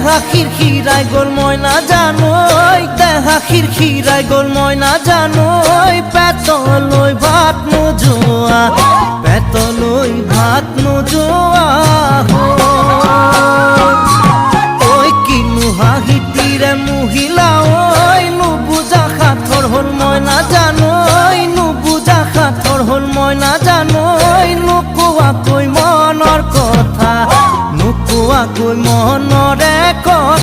দেহা খিরখিরায় গোল ময়না জানোই, দেহা খিরখিরায় গোল ময়না জানোই, পেতলই ভাত নোজোয়া, পেতলই ভাত নোজোয়া ওই কিনু হাহিতিরে মহিলা ওই, নুবুজা খাথর হল ময়না জানো তোৰ মনৰে কথা